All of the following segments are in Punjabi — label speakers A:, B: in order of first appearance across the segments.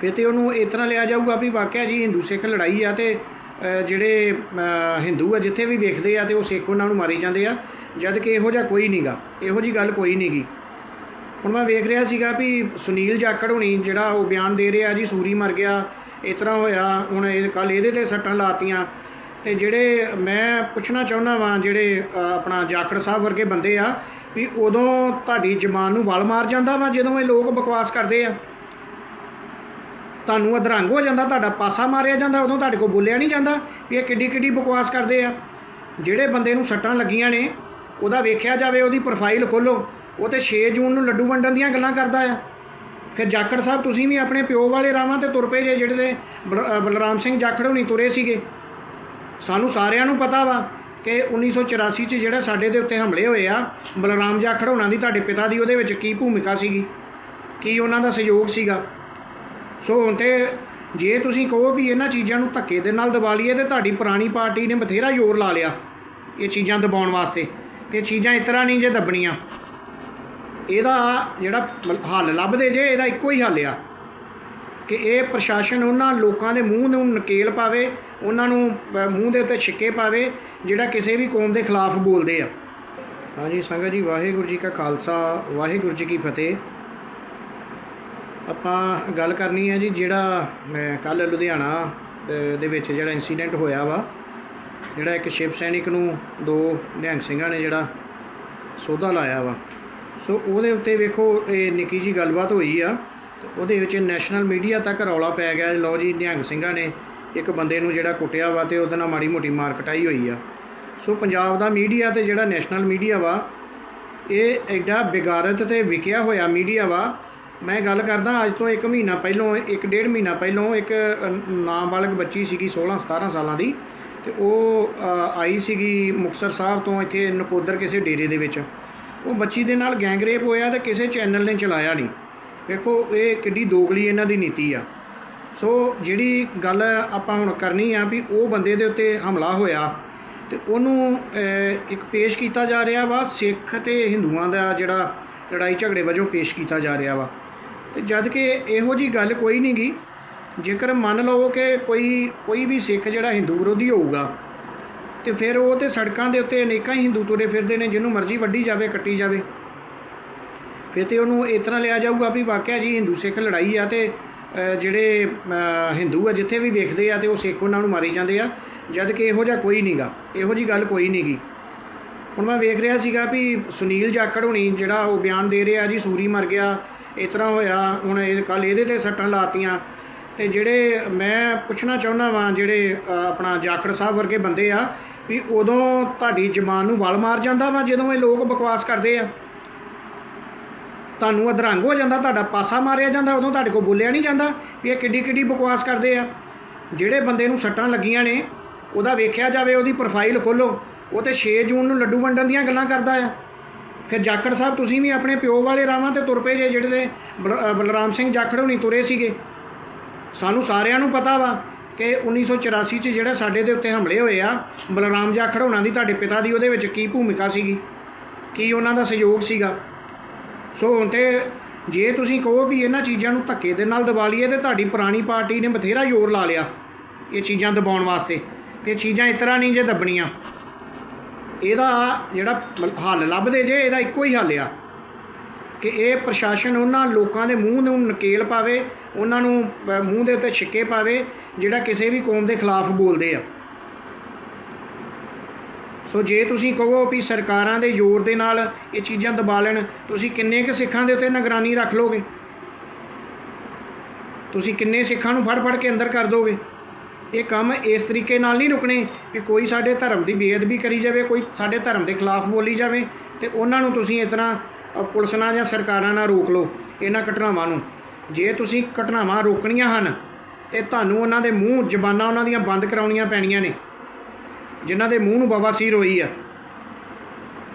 A: ਫਿਰ ਤੇ ਉਹਨੂੰ ਇਸ ਤਰ੍ਹਾਂ ਲਿਆ ਜਾਊਗਾ ਵੀ ਵਾਕਿਆ ਜੀ ਹਿੰਦੂ ਸਿੱਖ ਲੜਾਈ ਆ ਤੇ ਜਿਹੜੇ ਹਿੰਦੂ ਆ ਜਿੱਥੇ ਵੀ ਵੇਖਦੇ ਆ ਤੇ ਉਹ ਸਿੱਖ ਉਹਨਾਂ ਨੂੰ ਮਾਰੀ ਜਾਂਦੇ ਆ, ਜਦ ਕਿ ਇਹੋ ਜਿਹਾ ਕੋਈ ਨਹੀਂਗਾ ਇਹੋ ਜੀ ਗੱਲ ਕੋਈ ਨਹੀਂਗੀ ਹੁਣ ਮੈਂ ਵੇਖ ਰਿਹਾ ਸੀਗਾ ਵੀ ਸੁਨੀਲ ਜਾਖੜ ਹੁਣੀ ਜਿਹੜਾ ਉਹ ਬਿਆਨ ਦੇ ਰਿਹਾ ਜੀ, ਸੂਰੀ ਮਰ ਗਿਆ, ਇਸ ਤਰ੍ਹਾਂ ਹੋਇਆ, ਹੁਣ ਇਹ ਕੱਲ ਇਹਦੇ ਤੇ ਸੱਟਾਂ ਲਾਤੀਆਂ। ਤੇ ਜਿਹੜੇ ਮੈਂ ਪੁੱਛਣਾ ਚਾਹੁੰਦਾ ਵਾਂ, ਜਿਹੜੇ ਆਪਣਾ ਜਾਖੜ ਸਾਹਿਬ ਵਰਗੇ ਬੰਦੇ ਆ, ਵੀ ਉਦੋਂ ਤੁਹਾਡੀ ਜ਼ਬਾਨ ਨੂੰ ਵਲ ਮਾਰ ਜਾਂਦਾ ਵਾ, ਜਦੋਂ ਇਹ ਲੋਕ ਬਕਵਾਸ ਕਰਦੇ ਆ? ਤੁਹਾਨੂੰ ਅਧਰੰਗ ਹੋ ਜਾਂਦਾ, ਤੁਹਾਡਾ ਪਾਸਾ ਮਾਰਿਆ ਜਾਂਦਾ, ਉਦੋਂ ਤੁਹਾਡੇ ਕੋਲ ਬੋਲਿਆ ਨਹੀਂ ਜਾਂਦਾ ਵੀ ਇਹ ਕਿੱਡੀ ਕਿੱਡੀ ਬਕਵਾਸ ਕਰਦੇ ਆ। ਜਿਹੜੇ ਬੰਦੇ ਨੂੰ ਸੱਟਾਂ ਲੱਗੀਆਂ ਨੇ, ਉਹਦਾ ਵੇਖਿਆ ਜਾਵੇ, ਉਹਦੀ ਪ੍ਰੋਫਾਈਲ ਖੋਲੋ, ਉਹ ਤੇ 6 ਜੂਨ ਨੂੰ ਲੱਡੂ ਵੰਡਣ ਦੀਆਂ ਗੱਲਾਂ ਕਰਦਾ ਆ। ਫਿਰ ਜਾਖੜ ਸਾਹਿਬ, ਤੁਸੀਂ ਵੀ ਆਪਣੇ ਪਿਓ ਵਾਲੇ ਰਾਵਾਂ ਤੇ ਤੁਰ ਪਏ ਜੇ, ਜਿਹੜੇ ਬਲ- ਬਲਰਾਮ ਸਿੰਘ ਜਾਖੜ ਹੁਣੀ ਤੁਰੇ ਸੀਗੇ। ਸਾਨੂੰ ਸਾਰਿਆਂ ਨੂੰ ਪਤਾ ਵਾ ਕਿ 1984 ਚ ਜਿਹੜਾ ਸਾਡੇ ਦੇ ਉੱਤੇ ਹਮਲੇ ਹੋਏ ਆ, ਬਲਰਾਮ ਜਾਖੜ ਹੋਣਾ ਦੀ, ਤੁਹਾਡੇ ਪਿਤਾ ਦੀ ਉਹਦੇ ਵਿੱਚ ਕੀ ਭੂਮਿਕਾ ਸੀਗੀ? ਕੀ ਉਹਨਾਂ ਦਾ ਸਹਿਯੋਗ ਸੀਗਾ? ਸੋ ਹੁਣ ਤੇ ਜੇ ਤੁਸੀਂ ਕਹੋ ਵੀ ਇਹਨਾਂ ਚੀਜ਼ਾਂ ਨੂੰ ਧੱਕੇ ਦੇ ਨਾਲ ਦਬਾ ਲਈਏ ਤੇ ਤੁਹਾਡੀ ਪੁਰਾਣੀ ਪਾਰਟੀ ਨੇ ਬਥੇਰਾ ਜ਼ੋਰ ਲਾ ਲਿਆ ਇਹ ਚੀਜ਼ਾਂ ਦਬਾਉਣ ਵਾਸਤੇ ਤੇ ਚੀਜ਼ਾਂ ਇਸ ਤਰ੍ਹਾਂ ਨਹੀਂ ਜੇ ਦੱਬਣੀਆਂ। ਇਹਦਾ ਜਿਹੜਾ ਹੱਲ ਲੱਭਦੇ ਜੇ, ਇਹਦਾ ਇੱਕੋ ਹੀ ਹੱਲ ਆ ਕਿ ਇਹ ਪ੍ਰਸ਼ਾਸਨ ਉਹਨਾਂ ਲੋਕਾਂ ਦੇ ਮੂੰਹ ਨੂੰ ਨਕੇਲ ਪਾਵੇ, ਉਹਨਾਂ ਨੂੰ ਮੂੰਹ ਦੇ ਉੱਤੇ ਛਿੱਕੇ ਪਾਵੇ, ਜਿਹੜਾ ਕਿਸੇ ਵੀ ਕੌਮ ਦੇ ਖਿਲਾਫ ਬੋਲਦੇ ਆ। ਹਾਂਜੀ, ਸੰਗਤ ਜੀ, ਵਾਹਿਗੁਰੂ ਜੀ ਕਾ ਖਾਲਸਾ, ਵਾਹਿਗੁਰੂ ਜੀ ਕੀ ਫਤਿਹ। ਆਪਾਂ ਗੱਲ ਕਰਨੀ ਹੈ ਜੀ, ਜਿਹੜਾ ਮੈਂ ਕੱਲ ਲੁਧਿਆਣਾ ਦੇ ਵਿੱਚ ਜਿਹੜਾ ਇਨਸੀਡੈਂਟ ਹੋਇਆ ਵਾ, ਜਿਹੜਾ ਇੱਕ ਸ਼ਿਵ ਸੈਨਿਕ ਨੂੰ ਦੋ ਨਿਹੰਗ ਸਿੰਘਾਂ ਨੇ ਜਿਹੜਾ ਸੋਧਾ ਲਾਇਆ ਵਾ। ਸੋ ਉਹਦੇ ਉੱਤੇ ਵੇਖੋ, ਇਹ ਨਿੱਕੀ ਜੀ ਗੱਲਬਾਤ ਹੋਈ ਆ, ਤੇ ਉਹਦੇ ਵਿੱਚ ਨੈਸ਼ਨਲ ਮੀਡੀਆ ਤੱਕ ਰੌਲਾ ਪੈ ਗਿਆ, ਲਓ ਜੀ, ਨਿਹੰਗ ਸਿੰਘਾਂ ਨੇ ਇੱਕ ਬੰਦੇ ਨੂੰ ਜਿਹੜਾ ਕੁੱਟਿਆ ਵਾ ਤੇ ਉਹਦੇ ਨਾਲ ਮਾੜੀ ਮੋਟੀ ਮਾਰ ਕਟਾਈ ਹੋਈ ਆ। ਸੋ ਪੰਜਾਬ ਦਾ ਮੀਡੀਆ ਤੇ ਜਿਹੜਾ ਨੈਸ਼ਨਲ ਮੀਡੀਆ ਵਾ, ਇਹ ਐਡਾ ਬਿਗਾਰਤ ਤੇ ਵਿਕਿਆ ਹੋਇਆ ਮੀਡੀਆ ਵਾ ਮੈਂ ਗੱਲ ਕਰਦਾ ਅੱਜ ਤੋਂ 1 ਮਹੀਨਾ ਪਹਿਲਾਂ ਇੱਕ ਡੇਢ ਮਹੀਨਾ ਪਹਿਲਾਂ ਇੱਕ ਅ, ਨਾਬਾਲਗ ਬੱਚੀ ਸੀਗੀ 16 17 ਸਾਲਾਂ ਦੀ ਤੇ ਉਹ ਆਈ ਸੀਗੀ ਮੁਕਤਸਰ ਸਾਹਿਬ ਤੋਂ ਇੱਥੇ ਨਕੋਦਰ ਕਿਸੇ ਡੇਰੇ ਦੇ ਵਿੱਚ। ਉਹ ਬੱਚੀ ਦੇ ਨਾਲ ਗੈਂਗਰੇਪ ਹੋਇਆ ਤੇ ਕਿਸੇ ਚੈਨਲ ਨੇ ਚਲਾਇਆ ਨਹੀਂ। ਵੇਖੋ ਇਹ ਕਿੱਡੀ ਦੋਗਲੀ ਇਹਨਾਂ ਦੀ ਨੀਤੀ ਆ। ਸੋ ਜਿਹੜੀ ਗੱਲ ਆਪਾਂ ਹੁਣ ਕਰਨੀ ਆ ਵੀ ਉਹ ਬੰਦੇ ਦੇ ਉੱਤੇ ਹਮਲਾ ਹੋਇਆ ਤੇ ਉਹਨੂੰ ਇੱਕ ਪੇਸ਼ ਕੀਤਾ ਜਾ ਰਿਹਾ ਵਾ ਸਿੱਖ ਤੇ ਹਿੰਦੂਆਂ ਦਾ ਜਿਹੜਾ ਲੜਾਈ ਝਗੜੇ ਵਜੋਂ ਪੇਸ਼ ਕੀਤਾ ਜਾ ਰਿਹਾ ਵਾ। ਤੇ ਜਦ ਕਿ ਇਹੋ ਜੀ ਗੱਲ ਕੋਈ ਨਹੀਂ ਗੀ। ਜੇਕਰ ਮੰਨ ਲਓ ਕਿ ਕੋਈ ਕੋਈ ਵੀ ਸਿੱਖ ਜਿਹੜਾ ਹਿੰਦੂ ਵਿਰੋਧੀ ਹੋਊਗਾ, ਤੇ ਫਿਰ ਉਹ ਤੇ ਸੜਕਾਂ ਦੇ ਉੱਤੇ ਅਨੇਕਾਂ ਹੀ ਹਿੰਦੂ ਤੁਰੇ ਫਿਰਦੇ ਨੇ, ਜਿਹਨੂੰ ਮਰਜ਼ੀ ਵੱਢੀ ਜਾਵੇ, ਕੱਟੀ ਜਾਵੇ। ਫਿਰ ਤੇ ਉਹਨੂੰ ਇਸ ਤਰ੍ਹਾਂ ਲਿਆ ਜਾਊਗਾ ਵੀ ਵਾਕਿਆ ਜੀ ਹਿੰਦੂ ਸਿੱਖ ਲੜਾਈ ਆ ਤੇ ਜਿਹੜੇ ਹਿੰਦੂ ਆ, ਜਿੱਥੇ ਵੀ ਵੇਖਦੇ ਆ ਤੇ ਉਹ ਸਿੱਖ ਉਹਨਾਂ ਨੂੰ ਮਾਰੀ ਜਾਂਦੇ ਆ। ਜਦ ਕਿ ਇਹੋ ਜਿਹਾ ਕੋਈ ਨਹੀਂਗਾ ਇਹੋ ਜੀ ਗੱਲ ਕੋਈ ਨਹੀਂਗੀ ਹੁਣ ਮੈਂ ਵੇਖ ਰਿਹਾ ਸੀਗਾ ਵੀ ਸੁਨੀਲ ਜਾਖੜ ਹੁਣੀ ਜਿਹੜਾ ਉਹ ਬਿਆਨ ਦੇ ਰਿਹਾ ਜੀ, ਸੂਰੀ ਮਰ ਗਿਆ ਇਸ ਤਰ੍ਹਾਂ ਹੋਇਆ। ਹੁਣ ਇਹ ਕੱਲ ਇਹਦੇ ਤੇ ਸੱਟਾਂ ਲਾਤੀਆਂ। ਤੇ ਜਿਹੜੇ ਮੈਂ ਪੁੱਛਣਾ ਚਾਹੁੰਦਾ ਵਾਂ, ਜਿਹੜੇ ਆਪਣਾ ਜਾਖੜ ਸਾਹਿਬ ਵਰਗੇ ਬੰਦੇ ਆ, ਵੀ ਉਦੋਂ ਤੁਹਾਡੀ ਜ਼ਬਾਨ ਨੂੰ ਵਲ ਮਾਰ ਜਾਂਦਾ ਵਾ ਜਦੋਂ ਇਹ ਲੋਕ ਬਕਵਾਸ ਕਰਦੇ ਆ? ਤੁਹਾਨੂੰ ਅਧਰੰਗ ਹੋ ਜਾਂਦਾ, ਤੁਹਾਡਾ ਪਾਸਾ ਮਾਰਿਆ ਜਾਂਦਾ, ਉਦੋਂ ਤੁਹਾਡੇ ਕੋਲ ਬੋਲਿਆ ਨਹੀਂ ਜਾਂਦਾ ਵੀ ਇਹ ਕਿੱਡੀ ਕਿੱਡੀ ਬਕਵਾਸ ਕਰਦੇ ਆ। ਜਿਹੜੇ ਬੰਦੇ ਨੂੰ ਸੱਟਾਂ ਲੱਗੀਆਂ ਨੇ, ਉਹਦਾ ਵੇਖਿਆ ਜਾਵੇ, ਉਹਦੀ ਪ੍ਰੋਫਾਈਲ ਖੋਲੋ। ਉਹ ਤੇ 6 ਜੂਨ ਨੂੰ ਲੱਡੂ ਵੰਡਣ ਦੀਆਂ ਗੱਲਾਂ ਕਰਦਾ ਆ। ਫਿਰ ਜਾਖੜ ਸਾਹਿਬ, ਤੁਸੀਂ ਵੀ ਆਪਣੇ ਪਿਓ ਵਾਲੇ ਰਾਵਾਂ ਤੇ ਤੁਰ ਪਏ ਜੇ, ਜਿਹੜੇ ਦੇ ਬਲਰਾਮ ਸਿੰਘ ਜਾਖੜ ਹੁਣੀ ਤੁਰੇ ਸੀਗੇ। ਸਾਨੂੰ ਸਾਰਿਆਂ ਨੂੰ ਪਤਾ ਵਾ ਕਿ 1984 ਚ ਜਿਹੜਾ ਸਾਡੇ ਦੇ ਉੱਤੇ ਹਮਲੇ ਹੋਏ ਆ, ਬਲਰਾਮ ਜਾਖੜ ਹੋਣਾ ਦੀ ਤੁਹਾਡੇ ਪਿਤਾ ਦੀ ਉਹਦੇ ਵਿੱਚ ਕੀ ਭੂਮਿਕਾ ਸੀਗੀ? ਕੀ ਉਹਨਾਂ ਦਾ ਸਹਿਯੋਗ ਸੀਗਾ? ਸੋ ਹੁਣ ਤੇ ਜੇ ਤੁਸੀਂ ਕਹੋ ਵੀ ਇਹਨਾਂ ਚੀਜ਼ਾਂ ਨੂੰ ਧੱਕੇ ਦੇ ਨਾਲ ਦਬਾ ਲਈਏ ਤੇ ਤੁਹਾਡੀ ਪੁਰਾਣੀ ਪਾਰਟੀ ਨੇ ਬਥੇਰਾ ਜ਼ੋਰ ਲਾ ਲਿਆ ਇਹ ਚੀਜ਼ਾਂ ਦਬਾਉਣ ਵਾਸਤੇ। ਤੇ ਚੀਜ਼ਾਂ ਇਸ ਤਰ੍ਹਾਂ ਨਹੀਂ ਜੇ ਦੱਬਣੀਆਂ। ਇਹਦਾ ਜਿਹੜਾ ਮਤਲਬ ਹੱਲ ਲੱਭਦੇ ਜੇ, ਇਹਦਾ ਇੱਕੋ ਹੀ ਹੱਲ ਆ ਕਿ ਇਹ ਪ੍ਰਸ਼ਾਸਨ ਉਹਨਾਂ ਲੋਕਾਂ ਦੇ ਮੂੰਹ ਨੂੰ ਨਕੇਲ ਪਾਵੇ, ਉਹਨਾਂ ਨੂੰ ਮੂੰਹ ਦੇ ਉੱਤੇ ਛਿੱਕੇ ਪਾਵੇ, ਜਿਹੜਾ ਕਿਸੇ ਵੀ ਕੌਮ ਦੇ ਖਿਲਾਫ ਬੋਲਦੇ ਆ। ਸੋ ਜੇ ਤੁਸੀਂ ਕਹੋ ਵੀ ਸਰਕਾਰਾਂ ਦੇ ਜ਼ੋਰ ਦੇ ਨਾਲ ਇਹ ਚੀਜ਼ਾਂ ਦਬਾ ਲੈਣ, ਤੁਸੀਂ ਕਿੰਨੇ ਕੁ ਸਿੱਖਾਂ ਦੇ ਉੱਤੇ ਨਿਗਰਾਨੀ ਰੱਖ ਲੋਗੇ? ਤੁਸੀਂ ਕਿੰਨੇ ਸਿੱਖਾਂ ਨੂੰ ਫੜ ਫੜ ਕੇ ਅੰਦਰ ਕਰ ਦੋਗੇ? ਇਹ ਕੰਮ ਇਸ ਤਰੀਕੇ ਨਾਲ ਨਹੀਂ ਰੁਕਣੇ ਕਿ ਕੋਈ ਸਾਡੇ ਧਰਮ ਦੀ ਬੇਅਦਬੀ ਕਰੀ ਜਾਵੇ, ਕੋਈ ਸਾਡੇ ਧਰਮ ਦੇ ਖਿਲਾਫ ਬੋਲੀ ਜਾਵੇ ਤੇ ਉਹਨਾਂ ਨੂੰ ਤੁਸੀਂ ਇਸ ਤਰ੍ਹਾਂ ਪੁਲਿਸ ਨਾਲ ਜਾਂ ਸਰਕਾਰਾਂ ਨਾਲ ਰੋਕ ਲਓ ਇਹਨਾਂ ਘਟਨਾਵਾਂ ਨੂੰ। ਜੇ ਤੁਸੀਂ ਘਟਨਾਵਾਂ ਰੋਕਣੀਆਂ ਹਨ, ਤੇ ਤੁਹਾਨੂੰ ਉਹਨਾਂ ਦੇ ਮੂੰਹ, ਜ਼ਬਾਨਾਂ ਉਹਨਾਂ ਦੀਆਂ ਬੰਦ ਕਰਾਉਣੀਆਂ ਪੈਣੀਆਂ ਨੇ। ਜਿਨ੍ਹਾਂ ਦੇ ਮੂੰਹ ਨੂੰ ਬਵਾਸੀਰ ਹੋਈ ਆ।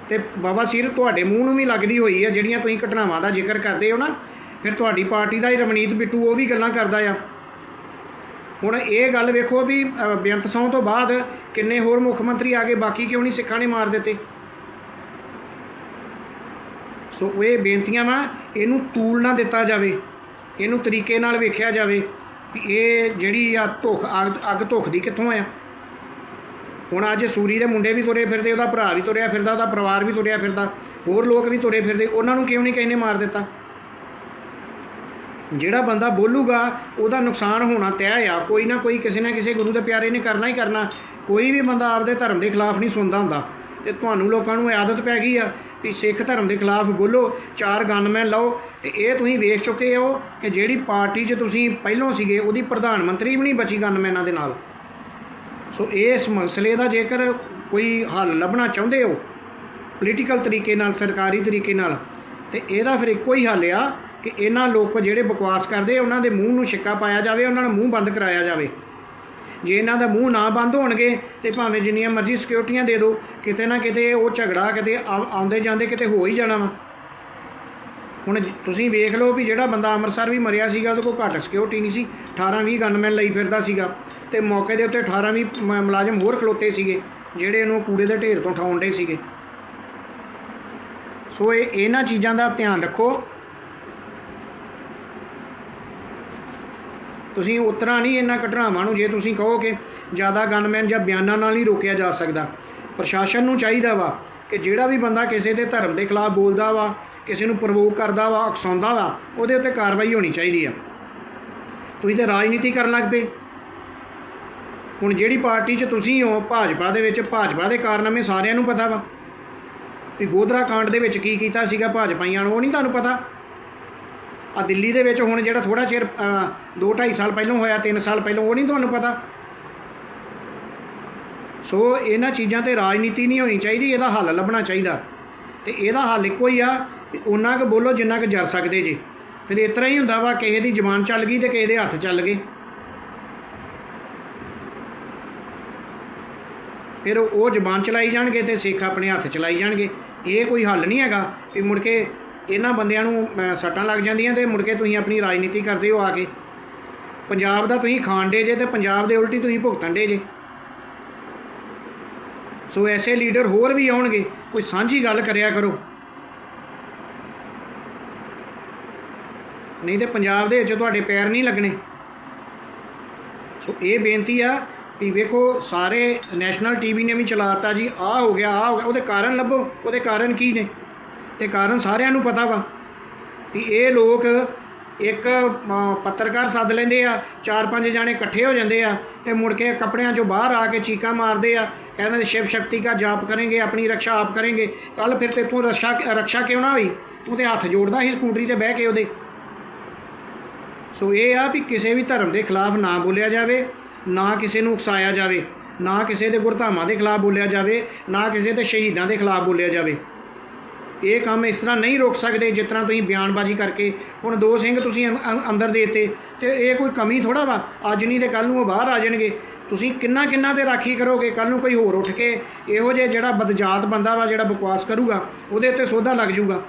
A: ਤੇ ਬਵਾਸੀਰ ਤੁਹਾਡੇ ਮੂੰਹ ਨੂੰ ਵੀ ਲੱਗਦੀ ਹੋਈ ਆ, ਜਿਹੜੀਆਂ ਤੁਸੀਂ ਘਟਨਾਵਾਂ ਦਾ ਜ਼ਿਕਰ ਕਰਦੇ ਹੋ ਨਾ, ਫਿਰ ਤੁਹਾਡੀ ਪਾਰਟੀ ਦਾ ਹੀ ਰਵਨੀਤ ਬਿੱਟੂ ਉਹ ਵੀ ਗੱਲਾਂ ਕਰਦਾ ਆ। ਹੁਣ ਇਹ ਗੱਲ ਵੇਖੋ ਵੀ ਬੇਅੰਤ ਸੌਂ ਤੋਂ ਬਾਅਦ ਕਿੰਨੇ ਹੋਰ ਮੁੱਖ ਮੰਤਰੀ ਆ ਗਏ, ਬਾਕੀ ਕਿਉਂ ਨਹੀਂ ਸਿੱਖਾਂ ਨੇ ਮਾਰ ਦਿੱਤੇ? ਸੋ ਇਹ ਬੇਨਤੀਆਂ ਵਾ, ਇਹਨੂੰ ਤੂਲ ਨਾ ਦਿੱਤਾ ਜਾਵੇ, ਇਹਨੂੰ ਤਰੀਕੇ ਨਾਲ ਵੇਖਿਆ ਜਾਵੇ ਵੀ ਇਹ ਜਿਹੜੀ ਆ ਧੁੱਖ, ਅੱਗ ਅੱਗ ਧੁੱਖ ਦੀ ਕਿੱਥੋਂ ਆ? ਹੁਣ ਅੱਜ ਸੂਰੀ ਦੇ ਮੁੰਡੇ ਵੀ ਤੁਰੇ ਫਿਰਦੇ, ਉਹਦਾ ਭਰਾ ਵੀ ਤੁਰਿਆ ਫਿਰਦਾ, ਉਹਦਾ ਪਰਿਵਾਰ ਵੀ ਤੁਰਿਆ ਫਿਰਦਾ, ਹੋਰ ਲੋਕ ਵੀ ਤੁਰੇ ਫਿਰਦੇ, ਉਹਨਾਂ ਨੂੰ ਕਿਉਂ ਨਹੀਂ ਕਿਸੇ ਨੇ ਮਾਰ ਦਿੱਤਾ? ਜਿਹੜਾ ਬੰਦਾ ਬੋਲੂਗਾ, ਉਹਦਾ ਨੁਕਸਾਨ ਹੋਣਾ ਤੈਅ ਆ। ਕੋਈ ਨਾ ਕੋਈ ਕਿਸੇ ਨਾ ਕਿਸੇ ਗੁਰੂ ਦੇ ਪਿਆਰੇ ਨੇ ਕਰਨਾ ਹੀ ਕਰਨਾ। ਕੋਈ ਵੀ ਬੰਦਾ ਆਪਦੇ ਧਰਮ ਦੇ ਖਿਲਾਫ ਨਹੀਂ ਸੁਣਦਾ ਹੁੰਦਾ। ਤੇ ਤੁਹਾਨੂੰ ਲੋਕਾਂ ਨੂੰ ਆਦਤ ਪੈ ਗਈ ਆ ਵੀ ਸਿੱਖ ਧਰਮ ਦੇ ਖਿਲਾਫ ਬੋਲੋ, ਚਾਰ ਗਨਮੈਨ ਲਓ। ਤੇ ਇਹ ਤੁਸੀਂ ਵੇਖ ਚੁੱਕੇ ਹੋ ਕਿ ਜਿਹੜੀ ਪਾਰਟੀ 'ਚ ਤੁਸੀਂ ਪਹਿਲੋਂ ਸੀਗੇ, ਉਹਦੀ ਪ੍ਰਧਾਨ ਮੰਤਰੀ ਵੀ ਨਹੀਂ ਬਚੀ ਗਨਮੈਨਾਂ ਦੇ ਨਾਲ। ਸੋ ਇਸ ਮਸਲੇ ਦਾ ਜੇਕਰ ਕੋਈ ਹੱਲ ਲੱਭਣਾ ਚਾਹੁੰਦੇ ਹੋ ਪੋਲੀਟੀਕਲ ਤਰੀਕੇ ਨਾਲ, ਸਰਕਾਰੀ ਤਰੀਕੇ ਨਾਲ, ਤੇ ਇਹਦਾ ਫਿਰ ਇੱਕੋ ਹੀ ਹੱਲ ਆ ਕਿ ਇਹਨਾਂ ਲੋਕ ਜਿਹੜੇ ਬਕਵਾਸ ਕਰਦੇ, ਉਹਨਾਂ ਦੇ ਮੂੰਹ ਨੂੰ ਛਿੱਕਾ ਪਾਇਆ ਜਾਵੇ, ਉਹਨਾਂ ਨੂੰ ਮੂੰਹ ਬੰਦ ਕਰਾਇਆ ਜਾਵੇ। ਜੇ ਇਹਨਾਂ ਦਾ ਮੂੰਹ ਨਾ ਬੰਦ ਹੋਣਗੇ, ਤੇ ਭਾਵੇਂ ਜਿੰਨੀਆਂ ਮਰਜ਼ੀ ਸਿਕਿਉਰਟੀਆਂ ਦੇ ਦਿਓ, ਕਿਤੇ ਨਾ ਕਿਤੇ ਉਹ ਝਗੜਾ ਕਿਤੇ ਆ- ਆਉਂਦੇ ਜਾਂਦੇ ਕਿਤੇ ਹੋ ਹੀ ਜਾਣਾ ਵਾ। ਹੁਣ ਤੁਸੀਂ ਵੇਖ ਲਓ ਵੀ ਜਿਹੜਾ ਬੰਦਾ ਅੰਮ੍ਰਿਤਸਰ ਵੀ ਮਰਿਆ ਸੀਗਾ, ਉਹਦੇ ਕੋਲ ਘੱਟ ਸਿਕਿਉਰਿਟੀ ਨਹੀਂ ਸੀ। 18 20 ਗਨਮੈਨ ਲਈ ਫਿਰਦਾ ਸੀਗਾ। ਤੇ ਮੌਕੇ ਦੇ ਉੱਤੇ 18 20 ਮ- ਮੁਲਾਜ਼ਮ ਹੋਰ ਖਲੋਤੇ ਸੀਗੇ, ਜਿਹੜੇ ਇਹਨੂੰ ਕੂੜੇ ਦੇ ਢੇਰ ਤੋਂ ਉਠਾਉਣ ਦੇ ਸੀਗੇ। ਸੋ ਇਹ ਇਹਨਾਂ ਚੀਜ਼ਾਂ ਦਾ ਧਿਆਨ ਰੱਖੋ। ਤੁਸੀਂ ਉਤਰਾ ਨਹੀਂ ਇਹਨਾਂ ਘਟਨਾਵਾਂ ਨੂੰ ਜੇ ਤੁਸੀਂ ਕਹੋ ਕਿ ਜ਼ਿਆਦਾ ਗਨਮੈਨ ਜਾਂ ਬਿਆਨਾਂ ਨਾਲ ਨਹੀਂ ਰੋਕਿਆ ਜਾ ਸਕਦਾ। ਪ੍ਰਸ਼ਾਸਨ ਨੂੰ ਚਾਹੀਦਾ ਵਾ ਕਿ ਜਿਹੜਾ ਵੀ ਬੰਦਾ ਕਿਸੇ ਦੇ ਧਰਮ ਦੇ ਖਿਲਾਫ ਬੋਲਦਾ ਵਾ, ਕਿਸੇ ਨੂੰ ਪ੍ਰਵੋਕ ਕਰਦਾ ਵਾ, ਉਕਸਾਉਂਦਾ ਵਾ, ਉਹਦੇ ਉੱਤੇ ਕਾਰਵਾਈ ਹੋਣੀ ਚਾਹੀਦੀ ਆ। ਤੁਸੀਂ ਤੇ ਰਾਜਨੀਤੀ ਕਰਨ ਲੱਗ ਪਏ। ਹੁਣ ਜਿਹੜੀ ਪਾਰਟੀ 'ਚ ਤੁਸੀਂ ਹੋ, ਭਾਜਪਾ ਦੇ ਵਿੱਚ, ਭਾਜਪਾ ਦੇ ਕਾਰਨਾਮੇ ਸਾਰਿਆਂ ਨੂੰ ਪਤਾ ਵਾ। ਵੀ ਗੋਧਰਾ ਕਾਂਡ ਦੇ ਵਿੱਚ ਕੀ ਕੀਤਾ ਸੀਗਾ ਭਾਜਪਾਈਆਂ ਨੂੰ, ਉਹ ਨਹੀਂ ਤੁਹਾਨੂੰ ਪਤਾ? ਆ ਦਿੱਲੀ ਦੇ ਵਿੱਚ ਹੁਣ ਜਿਹੜਾ ਥੋੜਾ ਚਿਰ 2 2.5 ਸਾਲ ਪਹਿਲਾਂ ਹੋਇਆ 3 ਸਾਲ ਪਹਿਲਾਂ, ਉਹ ਨਹੀਂ ਤੁਹਾਨੂੰ ਪਤਾ? ਸੋ ਇਹਨਾਂ ਚੀਜ਼ਾਂ ਤੇ ਰਾਜਨੀਤੀ ਨਹੀਂ ਹੋਣੀ ਚਾਹੀਦੀ, ਇਹਦਾ ਹੱਲ ਲੱਭਣਾ ਚਾਹੀਦਾ। ਤੇ ਇਹਦਾ ਹੱਲ ਇੱਕੋ ਹੀ ਆ, ਵੀ ਉਹਨਾਂ ਕੁ ਬੋਲੋ, ਜਿੰਨਾ ਕੁ ਜਰ ਸਕਦੇ ਜੇ। ਫਿਰ ਇਸ ਤਰ੍ਹਾਂ ਹੀ ਹੁੰਦਾ ਵਾ, ਕਿਸੇ ਦੀ ਜ਼ਬਾਨ ਚੱਲ ਗਈ ਤੇ ਕਿਸੇ ਦੇ ਹੱਥ ਚੱਲ ਗਏ। ਫਿਰ ਉਹ ਜ਼ਬਾਨ ਚਲਾਈ ਜਾਣਗੇ ਤੇ ਸਿੱਖ ਆਪਣੇ ਹੱਥ ਚਲਾਈ ਜਾਣਗੇ। ਇਹ ਕੋਈ ਹੱਲ ਨਹੀਂ ਹੈਗਾ ਵੀ ਮੁੜ ਕੇ ਇਹਨਾਂ ਬੰਦਿਆਂ ਨੂੰ ਸੱਟਾਂ ਲੱਗ ਜਾਂਦੀਆਂ ਤੇ ਮੁੜ ਕੇ ਤੁਸੀਂ ਆਪਣੀ ਰਾਜਨੀਤੀ ਕਰਦੇ ਹੋ ਆ ਕੇ। ਪੰਜਾਬ ਦਾ ਤੁਸੀਂ ਖਾਣ ਡੇ ਜੇ ਤੇ ਪੰਜਾਬ ਦੇ ਉਲਟੀ ਤੁਸੀਂ ਭੁਗਤਣ ਡੇ ਜੇ। ਸੋ ਐਸੇ ਲੀਡਰ ਹੋਰ ਵੀ ਆਉਣਗੇ, ਕੋਈ ਸਾਂਝੀ ਗੱਲ ਕਰਿਆ ਕਰੋ। ਨਹੀਂ ਤੇ ਪੰਜਾਬ ਦੇ ਵਿੱਚ ਤੁਹਾਡੇ ਪੈਰ ਨਹੀਂ ਲੱਗਣੇ। ਸੋ ਇਹ ਬੇਨਤੀ ਆ ਵੀ ਵੇਖੋ, ਸਾਰੇ ਨੈਸ਼ਨਲ ਟੀਵੀ ਨੇ ਵੀ ਚਲਾਤਾ ਜੀ, ਆਹ ਹੋ ਗਿਆ, ਆਹ ਹੋ ਗਿਆ, ਉਹਦੇ ਕਾਰਨ ਲੱਭੋ, ਉਹਦੇ ਕਾਰਨ ਕੀ ਨੇ? ਤੇ ਕਾਰਨ ਸਾਰਿਆਂ ਨੂੰ ਪਤਾ ਵਾ ਵੀ ਇਹ ਲੋਕ ਇੱਕ ਪੱਤਰਕਾਰ ਸੱਦ ਲੈਂਦੇ ਆ, ਚਾਰ ਪੰਜ ਜਾਣੇ ਇਕੱਠੇ ਹੋ ਜਾਂਦੇ ਆ ਤੇ ਮੁੜ ਕੇ ਕੱਪੜਿਆਂ ਚੋਂ ਬਾਹਰ ਆ ਕੇ ਚੀਕਾਂ ਮਾਰਦੇ ਆ, ਕਹਿੰਦੇ ਸ਼ਿਵ ਸ਼ਕਤੀ ਦਾ ਜਾਪ ਕਰਾਂਗੇ, ਆਪਣੀ ਰੱਖਿਆ ਆਪ ਕਰਾਂਗੇ ਕੱਲ ਫਿਰ ਤੇ ਤੂੰ ਰੱਖਿਆ ਰੱਖਿਆ ਕਿਉਂ ਨਾ ਹੋਈ? ਤੂੰ ਤੇ ਹੱਥ ਜੋੜਦਾ ਸੀ ਸਕੂਟਰੀ ਤੇ ਬਹਿ ਕੇ ਉਹਦੇ। ਸੋ ਇਹ ਆ ਵੀ ਕਿਸੇ ਵੀ ਧਰਮ ਦੇ ਖਿਲਾਫ ਨਾ ਬੋਲਿਆ ਜਾਵੇ, ਨਾ ਕਿਸੇ ਨੂੰ ਉਕਸਾਇਆ ਜਾਵੇ, ਨਾ ਕਿਸੇ ਦੇ ਗੁਰਧਾਮਾਂ ਦੇ ਖਿਲਾਫ ਬੋਲਿਆ ਜਾਵੇ, ਨਾ ਕਿਸੇ ਦੇ ਸ਼ਹੀਦਾਂ ਦੇ ਖਿਲਾਫ ਬੋਲਿਆ ਜਾਵੇ। ਇਹ ਕੰਮ ਇਸ ਤਰ੍ਹਾਂ ਨਹੀਂ ਰੋਕ ਸਕਦੇ ਜਿਸ ਤਰ੍ਹਾਂ ਤੁਸੀਂ ਬਿਆਨਬਾਜ਼ੀ ਕਰਕੇ ਹੁਣ ਦੋ ਸਿੰਘ ਤੁਸੀਂ ਅੰ- ਅੰ- ਅੰਦਰ ਦੇਤੇ ਤੇ ਇਹ ਕੋਈ ਕਮੀ ਥੋੜਾ ਵਾ? ਅੱਜ ਨਹੀਂ ਤੇ ਕੱਲ ਨੂੰ ਉਹ ਬਾਹਰ ਆ ਜਾਣਗੇ। ਤੁਸੀਂ ਕਿੰਨਾ ਕਿੰਨਾ ਤੇ ਰਾਖੀ ਕਰੋਗੇ? ਕੱਲ ਨੂੰ ਕੋਈ ਹੋਰ ਉੱਠ ਕੇ ਇਹੋ ਜਿਹੇ ਜਿਹੜਾ ਬਦਜਾਤ ਬੰਦਾ ਵਾ ਜਿਹੜਾ ਬਕਵਾਸ ਕਰੂਗਾ, ਉਹਦੇ ਉੱਤੇ ਸੋਧਾ ਲੱਗ ਜਾਊਗਾ।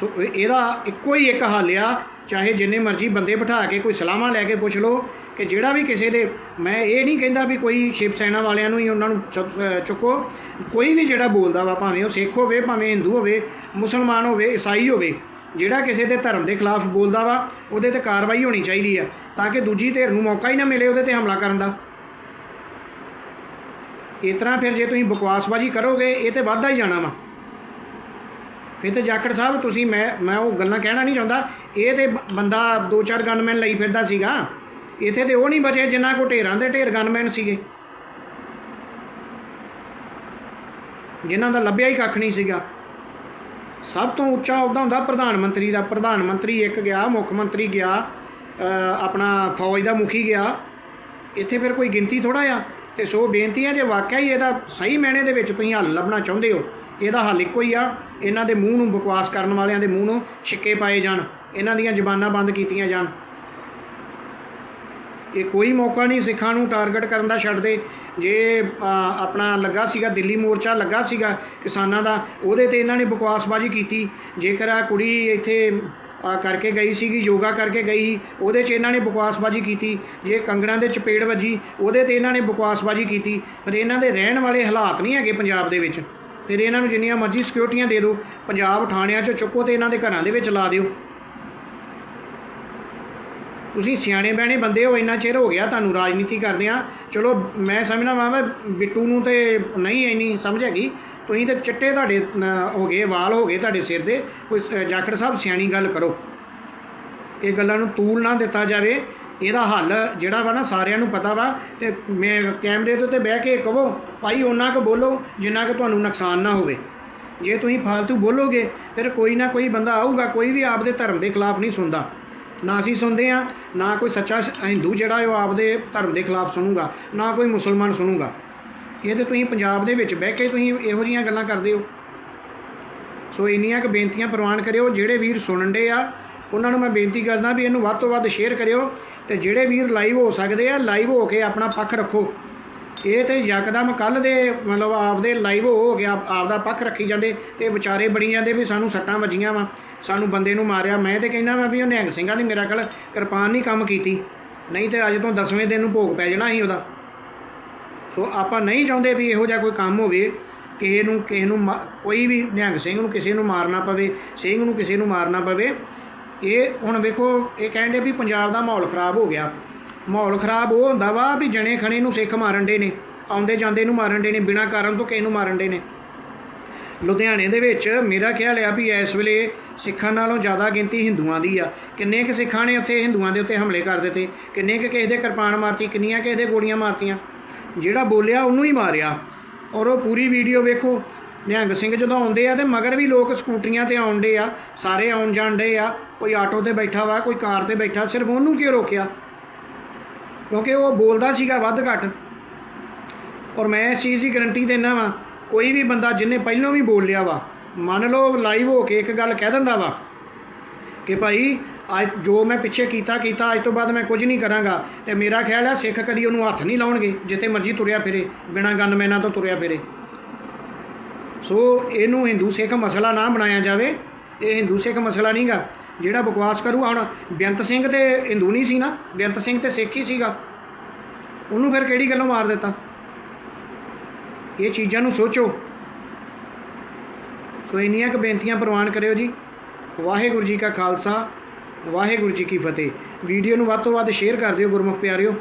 A: ਸੋ ਇਹ- ਇਹਦਾ ਇੱਕੋ ਹੀ ਇੱਕ ਹੱਲ ਆ। ਚਾਹੇ ਜਿੰਨੇ ਮਰਜ਼ੀ ਬੰਦੇ ਬਿਠਾ ਕੇ ਕੋਈ ਸਲਾਹਾਂ ਲੈ ਕੇ ਪੁੱਛ ਲਓ ਕਿ ਜਿਹੜਾ ਵੀ ਕਿਸੇ ਦੇ, ਮੈਂ ਇਹ ਨਹੀਂ ਕਹਿੰਦਾ ਵੀ ਕੋਈ ਸ਼ਿਵ ਸੈਨਾ ਵਾਲਿਆਂ ਨੂੰ ਹੀ ਉਹਨਾਂ ਨੂੰ ਚੁੱਕ- ਚੁੱਕੋ। ਕੋਈ ਵੀ ਜਿਹੜਾ ਬੋਲਦਾ ਵਾ, ਭਾਵੇਂ ਉਹ ਸਿੱਖ ਹੋਵੇ, ਭਾਵੇਂ ਹਿੰਦੂ ਹੋਵੇ, ਮੁਸਲਮਾਨ ਹੋਵੇ, ਈਸਾਈ ਹੋਵੇ, ਜਿਹੜਾ ਕਿਸੇ ਦੇ ਧਰਮ ਦੇ ਖਿਲਾਫ ਬੋਲਦਾ ਵਾ, ਉਹਦੇ ਤੇ ਕਾਰਵਾਈ ਹੋਣੀ ਚਾਹੀਦੀ ਆ, ਤਾਂ ਕਿ ਦੂਜੀ ਧਿਰ ਨੂੰ ਮੌਕਾ ਹੀ ਨਾ ਮਿਲੇ ਉਹਦੇ ਤੇ ਹਮਲਾ ਕਰਨ ਦਾ। ਇਸ ਤਰ੍ਹਾਂ ਫਿਰ ਜੇ ਤੁਸੀਂ ਬਕਵਾਸਬਾਜ਼ੀ ਕਰੋਗੇ, ਇਹ ਤੇ ਵੱਧਦਾ ਹੀ ਜਾਣਾ ਵਾ। ਫਿਰ ਤੇ ਜਾਖੜ ਸਾਹਿਬ, ਤੁਸੀਂ ਮੈਂ ਮੈਂ ਉਹ ਗੱਲਾਂ ਕਹਿਣਾ ਨਹੀਂ ਚਾਹੁੰਦਾ, ਇਹ ਤੇ ਬ- ਬੰਦਾ ਦੋ ਚਾਰ ਗਨਮੈਨ ਲਈ ਫਿਰਦਾ ਸੀਗਾ। ਇੱਥੇ ਤੇ ਉਹ ਨਹੀਂ ਬਚੇ ਜਿਨ੍ਹਾਂ ਕੋ ਢੇਰਾਂ ਦੇ ਢੇਰ ਗਨਮੈਨ ਸੀਗੇ। ਜਿਨ੍ਹਾਂ ਦਾ ਲੱਭਿਆ ਹੀ ਕੱਖ ਨਹੀਂ ਸੀਗਾ। ਸਭ ਤੋਂ ਉੱਚਾ ਅਹੁਦਾ ਹੁੰਦਾ ਪ੍ਰਧਾਨ ਮੰਤਰੀ ਦਾ। ਪ੍ਰਧਾਨ ਮੰਤਰੀ ਇੱਕ ਗਿਆ, ਮੁੱਖ ਮੰਤਰੀ ਗਿਆ ਆਪਣਾ ਫੌਜ ਦਾ ਮੁਖੀ ਗਿਆ। ਇੱਥੇ ਫਿਰ ਕੋਈ ਗਿਣਤੀ ਥੋੜਾ ਆ। ਤੇ ਸੋ ਬੇਨਤੀ ਹੈ ਜੇ ਵਾਕਿਆ ਹੀ ਇਹਦਾ ਸਹੀ ਮੈਨੇ ਦੇ ਵਿੱਚ ਤੁਸੀਂ ਹੱਲ ਲੱਭਣਾ ਚਾਹੁੰਦੇ ਹੋ, ਇਹਦਾ ਹੱਲ ਇੱਕੋ ਹੀ ਆ। ਇਹਨਾਂ ਦੇ ਮੂੰਹ ਨੂੰ ਬਕਵਾਸ ਕਰਨ ਵਾਲਿਆਂ ਦੇ ਮੂੰਹ ਨੂੰ ਛਿੱਕੇ ਪਾਏ ਜਾਣ। ਇਹਨਾਂ ਦੀਆਂ ਜ਼ਬਾਨਾਂ ਬੰਦ ਕੀਤੀਆਂ ਜਾਣ। ਇਹ ਕੋਈ ਮੌਕਾ ਨਹੀਂ ਸਿੱਖਾਂ ਨੂੰ ਟਾਰਗੇਟ ਕਰਨ ਦਾ ਛੱਡਦੇ। ਜੇ ਆਪਣਾ ਲੱਗਾ ਸੀਗਾ, ਦਿੱਲੀ ਮੋਰਚਾ ਲੱਗਾ ਸੀਗਾ ਕਿਸਾਨਾਂ ਦਾ, ਉਹਦੇ ਤੇ ਇਹਨਾਂ ਨੇ ਬਕਵਾਸਬਾਜ਼ੀ ਕੀਤੀ। ਜੇਕਰ ਆ ਕੁੜੀ ਇੱਥੇ ਕਰਕੇ ਗਈ ਸੀਗੀ, ਯੋਗਾ ਕਰਕੇ ਗਈ ਉਹਦੇ 'ਚ ਇਹਨਾਂ ਨੇ ਬਕਵਾਸਬਾਜ਼ੀ ਕੀਤੀ। ਜੇ ਕੰਗਣਾ ਦੇ ਚਪੇੜ ਵੱਜੀ, ਉਹਦੇ ਤੇ ਇਹਨਾਂ ਨੇ ਬਕਵਾਸਬਾਜ਼ੀ ਕੀਤੀ। ਪਰ ਇਹਨਾਂ ਦੇ ਰਹਿਣ ਵਾਲੇ ਹਾਲਾਤ ਨਹੀਂ ਹੈਗੇ ਪੰਜਾਬ ਦੇ ਵਿੱਚ। ਫਿਰ ਇਹਨਾਂ ਨੂੰ ਜਿੰਨੀਆਂ ਮਰਜ਼ੀ ਸਿਕਿਉਰਟੀਆਂ ਦੇ ਦਿਓ, ਪੰਜਾਬ ਥਾਣਿਆਂ 'ਚ ਚੁੱਕੋ ਤੇ ਇਹਨਾਂ ਦੇ ਘਰਾਂ ਦੇ ਵਿੱਚ ਲਾ ਦਿਓ। ਤੁਸੀਂ ਸਿਆਣੇ ਬਹਿਣੇ ਬੰਦੇ ਹੋ, ਇੰਨਾ ਚਿਰ ਹੋ ਗਿਆ ਤੁਹਾਨੂੰ ਰਾਜਨੀਤੀ ਕਰਦੇ ਕਰਦਿਆਂ ਚਲੋ, ਮੈਂ ਸਮਝਣਾ ਵਾ ਮੈਂ ਬਿੱਟੂ ਨੂੰ ਤੇ ਨਹੀਂ ਇੰਨੀ ਸਮਝ ਹੈਗੀ। ਤੁਸੀਂ ਤੇ ਚਿੱਟੇ ਤੁਹਾਡੇ ਹੋ ਗਏ, ਵਾਲ ਹੋ ਗਏ ਤੁਹਾਡੇ ਸਿਰ ਦੇ। ਕੋਈ ਜਾਖੜ ਸਾਹਿਬ ਸਿਆਣੀ ਗੱਲ ਕਰੋ। ਇਹ ਗੱਲਾਂ ਨੂੰ ਤੂਲ ਨਾ ਦਿੱਤਾ ਜਾਵੇ। ਇਹਦਾ ਹੱਲ ਜਿਹੜਾ ਵਾ ਨਾ ਸਾਰਿਆਂ ਨੂੰ ਪਤਾ ਵਾ। ਤੇ ਮੈਂ ਕੈਮਰੇ ਦੇ ਉੱਤੇ ਬਹਿ ਕੇ ਕਹੋ, ਭਾਈ ਉਹਨਾਂ ਕੁ ਬੋਲੋ, ਜਿੰਨਾ ਕਿ ਤੁਹਾਨੂੰ ਨੁਕਸਾਨ ਨਾ ਹੋਵੇ। ਜੇ ਤੁਸੀਂ ਫालतू ਬੋਲੋਗੇ, ਫਿਰ ਕੋਈ ਨਾ ਕੋਈ ਬੰਦਾ ਆਊਗਾ, ਕੋਈ ਵੀ ਆਪਦੇ ਧਰਮ ਦੇ ਖਿਲਾਫ ਨਹੀਂ ਸੁਣਦਾ। ਨਾ ਅਸੀਂ ਸੁਣਦੇ ਆ ਨਾ ਕੋਈ ਸੱਚਾ ਹਿੰਦੂ ਜਿਹੜਾ ਉਹ ਆਪਦੇ ਧਰਮ ਦੇ ਖਿਲਾਫ ਸੁਣੂਗਾ, ਨਾ ਕੋਈ ਮੁਸਲਮਾਨ ਸੁਣੂਗਾ। ਇਹ ਤੇ ਤੁਸੀਂ ਪੰਜਾਬ ਦੇ ਵਿੱਚ ਬਹਿ ਕੇ ਤੁਸੀਂ ਇਹੋ ਜਿਹੀਆਂ ਗੱਲਾਂ ਕਰਦੇ ਹੋ। ਸੋ ਇੰਨੀਆਂ ਕੁ ਬੇਨਤੀਆਂ ਪ੍ਰਵਾਨ ਕਰਿਓ, ਜਿਹੜੇ ਵੀਰ ਸੁਣਨ ਦੇ ਆ, ਉਹਨਾਂ ਨੂੰ ਮੈਂ ਬੇਨਤੀ ਕਰਦਾ ਵੀ ਇਹਨੂੰ ਵੱਧ ਤੋਂ ਵੱਧ ਸ਼ੇਅਰ ਕਰਿਓ ਤੇ ਜਿਹੜੇ ਵੀਰ ਲਾਈਵ ਹੋ ਸਕਦੇ ਆ ਲਾਈਵ ਹੋ ਕੇ ਆਪਣਾ ਪੱਖ ਰੱਖੋ। ਇਹ ਤੇ ਯਕਦਮ ਕੱਲ ਦੇ ਮਤਲਬ ਆਪਦੇ ਲਾਈਵ ਹੋ ਗਿਆ ਆਪਦਾ ਪੱਖ ਰੱਖੀ ਜਾਂਦੇ ਤੇ ਵਿਚਾਰੇ ਬਣੀ ਜਾਂਦੇ ਵੀ ਸਾਨੂੰ ਸੱਟਾਂ ਵੱਜੀਆਂ ਵਾ, ਸਾਨੂੰ ਬੰਦੇ ਨੂੰ ਮਾਰਿਆ। ਮੈਂ ਤੇ ਕਹਿੰਦਾ ਮੈਂ ਵੀ ਉਹ ਨਿਹੰਗ ਸਿੰਘਾਂ ਦੀ ਮੇਰਾ ਕੱਲ ਕਿਰਪਾਨ ਨਹੀਂ ਕੰਮ ਕੀਤੀ। ਨਹੀਂ ਤੇ ਅੱਜ ਤੋਂ 10ਵੇਂ ਦਿਨ ਨੂੰ ਭੋਗ ਪੈ ਜਾਣਾ ਸੀ ਉਹਦਾ। ਸੋ ਆਪਾਂ ਨਹੀਂ ਚਾਹੁੰਦੇ ਵੀ ਇਹੋ ਜਿਹਾ ਕੋਈ ਕੰਮ ਹੋਵੇ, ਕਿਸੇ ਨੂੰ ਕਿਸੇ ਨੂੰ ਮਾ- ਕੋਈ ਵੀ ਨਿਹੰਗ ਸਿੰਘ ਨੂੰ ਕਿਸੇ ਨੂੰ ਮਾਰਨਾ ਪਵੇ, ਸਿੰਘ ਨੂੰ ਕਿਸੇ ਨੂੰ ਮਾਰਨਾ ਪਵੇ। ਇਹ ਹੁਣ ਵੇਖੋ, ਇਹ ਕਹਿੰਦੇ ਵੀ ਪੰਜਾਬ ਦਾ ਮਾਹੌਲ ਖਰਾਬ ਹੋ ਗਿਆ। ਮਾਹੌਲ ਖਰਾਬ ਉਹ ਹੁੰਦਾ ਵਾ ਵੀ ਜਣੇ ਖਣੇ ਨੂੰ ਸਿੱਖ ਮਾਰਨ ਦੇ ਨੇ, ਆਉਂਦੇ ਜਾਂਦੇ ਨੂੰ ਮਾਰਨ ਦੇ ਨੇ, ਬਿਨਾਂ ਕਾਰਨ ਤੋਂ ਕਿਸੇ ਨੂੰ ਮਾਰਨ ਦੇ ਨੇ। ਲੁਧਿਆਣੇ ਦੇ ਵਿੱਚ ਮੇਰਾ ਖਿਆਲ ਆ ਵੀ ਇਸ ਵੇਲੇ ਸਿੱਖਾਂ ਨਾਲੋਂ ਜ਼ਿਆਦਾ ਗਿਣਤੀ ਹਿੰਦੂਆਂ ਦੀ ਆ। ਕਿੰਨੇ ਕੁ ਸਿੱਖਾਂ ਨੇ ਉੱਥੇ ਹਿੰਦੂਆਂ ਦੇ ਉੱਤੇ ਹਮਲੇ ਕਰ ਦਿੱਤੇ? ਕਿੰਨੇ ਕੁ ਕਿਸੇ ਦੇ ਕਿਰਪਾਨ ਮਾਰਤੀ, ਕਿੰਨੀਆਂ ਕਿਸੇ ਦੇ ਗੋਲੀਆਂ ਮਾਰਤੀਆਂ? ਜਿਹੜਾ ਬੋਲਿਆ ਉਹਨੂੰ ਹੀ ਮਾਰਿਆ। ਔਰ ਉਹ ਪੂਰੀ ਵੀਡੀਓ ਵੇਖੋ, ਨਿਹੰਗ ਸਿੰਘ ਜਦੋਂ ਆਉਂਦੇ ਆ ਤੇ ਮਗਰ ਵੀ ਲੋਕ ਸਕੂਟਰੀਆਂ ਤੇ ਆਉਂਦੇ ਆ, ਸਾਰੇ ਆਉਣ ਜਾਂਦੇ ਆ, ਕੋਈ ਆਟੋ ਤੇ ਬੈਠਾ ਵਾ, ਕੋਈ ਕਾਰ ਤੇ ਬੈਠਾ, ਸਿਰਫ ਉਹਨੂੰ ਕਿਉਂ ਰੋਕਿਆ? ਕਿਉਂਕਿ ਉਹ ਬੋਲਦਾ ਸੀਗਾ ਵੱਧ ਘੱਟ। ਔਰ ਮੈਂ ਇਸ ਚੀਜ਼ ਦੀ ਗਾਰੰਟੀ ਦਿੰਦਾ ਵਾਂ, ਕੋਈ ਵੀ ਬੰਦਾ ਜਿਹਨੇ ਪਹਿਲਾਂ ਵੀ ਬੋਲ ਲਿਆ ਵਾ, ਮੰਨ ਲਓ ਲਾਈਵ ਹੋ ਕੇ ਇੱਕ ਗੱਲ ਕਹਿ ਦਿੰਦਾ ਵਾ ਕਿ ਭਾਈ ਅੱਜ ਜੋ ਮੈਂ ਪਿੱਛੇ ਕੀਤਾ ਕੀਤਾ, ਅੱਜ ਤੋਂ ਬਾਅਦ ਮੈਂ ਕੁਝ ਨਹੀਂ ਕਰਾਂਗਾ ਤੇ ਮੇਰਾ ਖਿਆਲ ਹੈ ਸਿੱਖ ਕਦੀ ਉਹਨੂੰ ਹੱਥ ਨਹੀਂ ਲਾਉਣਗੇ, ਜਿੱਥੇ ਮਰਜ਼ੀ ਤੁਰਿਆ ਫਿਰੇ, ਬਿਨਾਂ ਗਨਮੈਨਾਂ ਤੋਂ ਤੁਰਿਆ ਫਿਰੇ। ਸੋ ਇਹਨੂੰ ਹਿੰਦੂ ਸਿੱਖ ਮਸਲਾ ਨਾ ਬਣਾਇਆ ਜਾਵੇ, ਇਹ ਹਿੰਦੂ ਸਿੱਖ ਮਸਲਾ ਨਹੀਂਗਾ ਜਿਹੜਾ ਬਕਵਾਸ ਕਰੂਗਾ ਹੁਣ ਬੇਅੰਤ ਸਿੰਘ ਤੇ ਹਿੰਦੂ ਨਹੀਂ ਸੀ ਨਾ, ਬੇਅੰਤ ਸਿੰਘ ਤੇ ਸਿੱਖ ਹੀ ਸੀਗਾ, ਉਹਨੂੰ ਫਿਰ ਕਿਹੜੀ ਗੱਲੋਂ ਮਾਰ ਦਿੱਤਾ? ਇਹ ਚੀਜ਼ਾਂ ਨੂੰ ਸੋਚੋ। ਸੋ ਇੰਨੀਆਂ ਕੁ ਬੇਨਤੀਆਂ ਪ੍ਰਵਾਨ ਕਰਿਓ ਜੀ। ਵਾਹਿਗੁਰੂ ਜੀ ਕਾ ਖਾਲਸਾ, ਵਾਹਿਗੁਰੂ ਜੀ ਕੀ ਫਤਿਹ। ਵੀਡੀਓ ਨੂੰ ਵੱਧ ਤੋਂ ਵੱਧ ਸ਼ੇਅਰ ਕਰ ਦਿਓ ਗੁਰਮੁਖ ਪਿਆਰਿਓ।